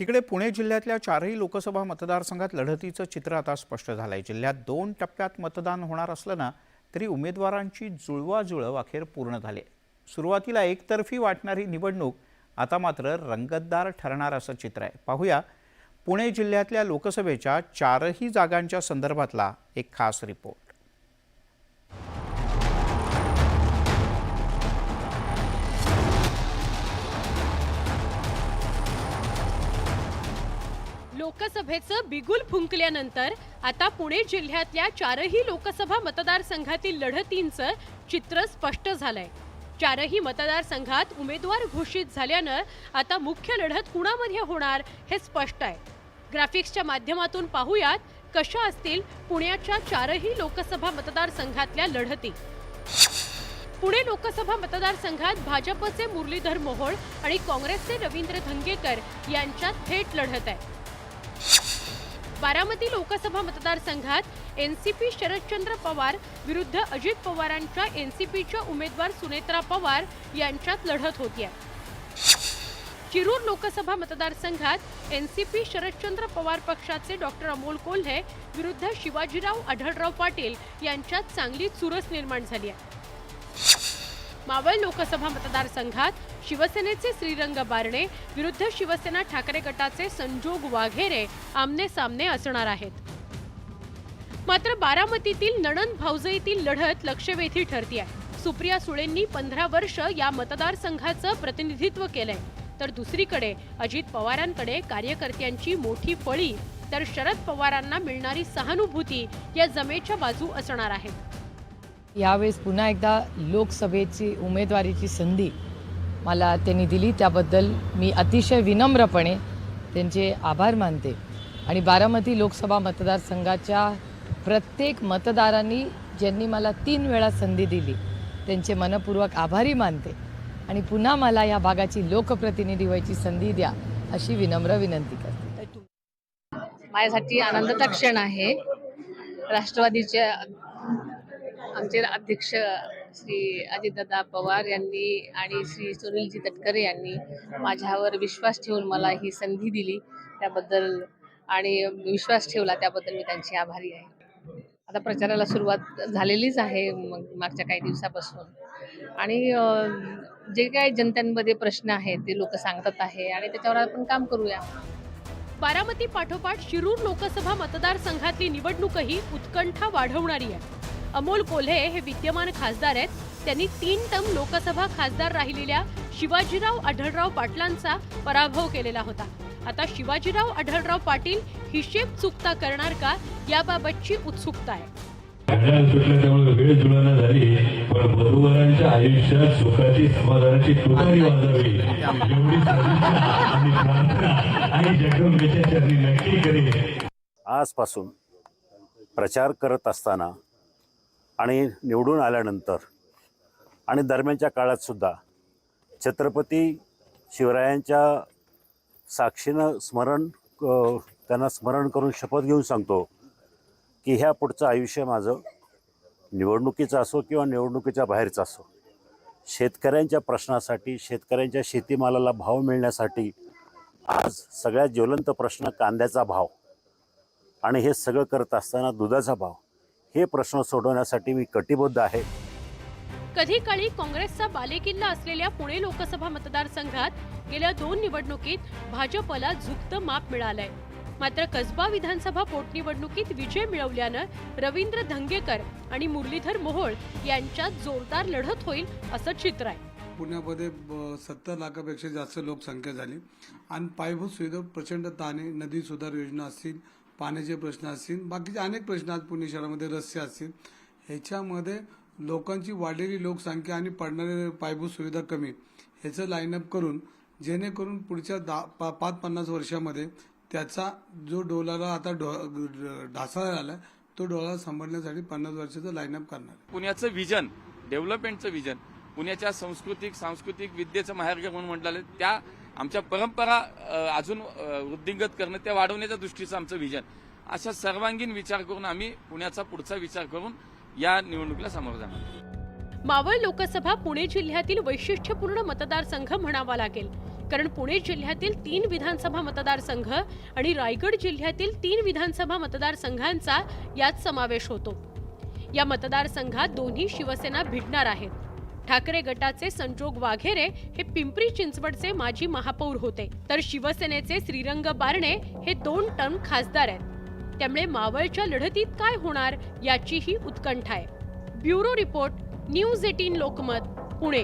तिकडे पुणे जिल्ह्यातल्या चारही लोकसभा मतदारसंघात लढतीचं चित्र आता स्पष्ट झालं आहे जिल्ह्यात दोन टप्प्यात मतदान होणार असलं ना तरी उमेदवारांची जुळवाजुळव अखेर पूर्ण झाली. सुरुवातीला एकतर्फी वाटणारी निवडणूक आता मात्र रंगतदार ठरणार असं चित्र आहे. पाहूया पुणे जिल्ह्यातल्या लोकसभेच्या चारही जागांच्या संदर्भातला एक खास रिपोर्ट लोकसभेचं बिगुल फुंकल्यानंतर आता पुणे जिल्ह्यातल्या चारही लोकसभा मतदारसंघातील लढतींचं चित्र स्पष्ट झालंय. चारही मतदारसंघात उमेदवार घोषित झाल्यानं आता मुख्य लढत कुणामध्ये होणार हे स्पष्ट आहे. ग्राफिक्सच्या माध्यमातून पाहूयात कशा असतील पुण्याच्या चारही लोकसभा मतदारसंघातल्या लढती. पुणे लोकसभा मतदारसंघात भाजपचे मुरलीधर मोहोळ आणि काँग्रेसचे रवींद्र धंगेकर यांच्यात थेट लढत आहे. बारामती लोकसभा मतदारसंघात N C P Sharadchandra Pawar विरुद्ध अजित पवारांच्या एन सी पीच्या उमेदवार सुनेत्रा पवार यांच्यात लढत होतीये. शिरूर लोकसभा मतदारसंघात N C P Sharadchandra Pawar पक्षाचे डॉक्टर अमोल कोल्हे विरुद्ध शिवाजीराव आढळराव पाटील यांच्यात चांगली चुरस निर्माण झाली आहे. मावळ लोकसभा मतदारसंघात शिवसेनेचे श्रीरंग बारणे विरुद्ध शिवसेना ठाकरे गटाचे संजोग वाघेरे आमने सामने असणार आहेत. मात्र बारामतीतील नणंद भाऊजईतील लढत लक्षवेधी ठरतीये सुप्रिया सुळेंनी पंधरा वर्ष या मतदारसंघाचं प्रतिनिधित्व केलंय. तर दुसरीकडे अजित पवारांकडे कार्यकर्त्यांची मोठी फळी तर शरद पवारांना मिळणारी सहानुभूती या जमेच्या बाजू असणार आहेत. यावेळेस पुन्हा एकदा लोकसभेची उमेदवारीची संधी मला त्यांनी दिली. त्याबद्दल मी अतिशय विनम्रपणे त्यांचे आभार मानते. आणि बारामती लोकसभा मतदारसंघाच्या प्रत्येक मतदारांनी ज्यांनी मला तीन वेळा संधी दिली त्यांचे मनपूर्वक आभारी मानते. आणि पुन्हा मला या भागाची लोकप्रतिनिधी व्हायची संधी द्या अशी विनम्र विनंती करते. माझ्यासाठी आनंदाचा क्षण आहे. राष्ट्रवादीच्या आमचे अध्यक्ष श्री अजितदादा पवार यांनी आणि श्री सुनीलजी तटकरे यांनी माझ्यावर विश्वास ठेवून मला ही संधी दिली त्याबद्दल आणि विश्वास ठेवला त्याबद्दल मी त्यांची आभारी आहे. आता प्रचाराला सुरुवात झालेलीच आहे मग मागच्या काही दिवसापासून. आणि जे काही जनतेमध्ये प्रश्न आहेत ते लोक सांगतात आहे आणि त्याच्यावर आपण काम करूया. बारामती पाठोपाठ शिरूर लोकसभा मतदारसंघातली निवडणूकही उत्कंठा वाढवणारी आहे. अमोल कोल्हे हे विद्यमान खासदार आहेत. त्यांनी तीन टर्म लोकसभा खासदार राहिलेल्या शिवाजीराव आढळराव पाटलांचा पराभव केलेला होता. आता शिवाजीराव आढळराव पाटील हिशेब चुकता करणार का याबाबतची उत्सुकता आहे. घड्याळ सुटलं त्यामुळे वेळ तुलना झाली. पण वधूवरांच्या आयुष्यात सुखाची समाधानाची तुतारी वाजावी. एवढी सदिच्छा आणि प्रार्थना आणि जगदंबेच्या चरणी नक्की करेल आजपासून प्रचार करत असताना आणि निवडून आल्यानंतर आणि दरम्यानच्या काळातसुद्धा छत्रपती शिवरायांच्या साक्षीनं स्मरण त्यांना स्मरण करून शपथ घेऊन सांगतो की ह्या पुढचं आयुष्य माझं निवडणुकीचं असो किंवा निवडणुकीच्या बाहेरचं असो. शेतकऱ्यांच्या प्रश्नासाठी शेतकऱ्यांच्या शेतीमालाला भाव मिळण्यासाठी आज सगळ्यात ज्वलंत प्रश्न कांद्याचा भाव आणि हे सगळं करत असताना दुधाचा भाव. हे प्रश्न सोडवण्यासाठी मी कटिबद्ध आहे. कधी काळी काँग्रेसचा बालेकिल्ला असलेल्या पुणे लोकसभा मतदारसंघात गेल्या दोन निवडणुकीत भाजपला झुकतं माप मिळालंय. मात्र कसबा विधानसभा पोटनिवडणुकीत विजय मिळवल्यानं रवींद्र धंगेकर आणि मुरलीधर मोहोळ यांच्यात जोरदार लढत होईल असं चित्र आहे. पुण्यामध्ये सत्तर लाखापेक्षा जास्त लोकसंख्या झाली. आणि पायाभूत सुविधा प्रचंड ताणे नदी सुधार योजना असतील पाण्याचे प्रश्न असतील बाकीचे अनेक प्रश्न आहेत पुणे शहरामध्ये रस्ते असतील. ह्याच्यामध्ये लोकांची वाढलेली लोकसंख्या आणि पडणारे पायाभूत सुविधा कमी. ह्याचं लाईनअप करून जेणेकरून पुढच्या दहा पा पाच पन्नास वर्षामध्ये त्याचा जो डोलाला आता डो ढासाळा आला तो डोला सांभाळण्यासाठी पन्नास वर्षाचं लाईनअप करणार पुण्याचं विजन डेव्हलपमेंटचं विजन पुण्याच्या सांस्कृतिक सांस्कृतिक विद्येचं माहेरघर म्हणून म्हटलं त्या आमच्या परंपरा अजून वृद्धिंगत करणं त्या वाढवण्याच्या दृष्टीचं आमचं विजन अशा सर्वांगीण विचार करून आम्ही पुण्याचा पुढचा विचार करून या निवडणुकीला सामोरं जाणार मावळ लोकसभा पुणे जिल्ह्यातील वैशिष्ट्यपूर्ण मतदारसंघ म्हणावा लागेल. कारण पुणे जिल्ह्यातील तीन विधानसभा मतदारसंघ आणि रायगड जिल्ह्यातील तीन विधानसभा मतदारसंघांचा यात समावेश होतो. या मतदारसंघात दोन्ही शिवसेना भिडणार आहेत. ठाकरे गटाचे संजोग वाघेरे हे पिंपरी चिंचवडचे माजी महापौर होते. तर शिवसेनेचे श्रीरंग बारणे हे दोन टर्म खासदार आहेत. त्यामुळे मावळच्या लढतीत काय होणार याचीही उत्कंठा आहे. Bureau report news eighteen Lokmat Pune.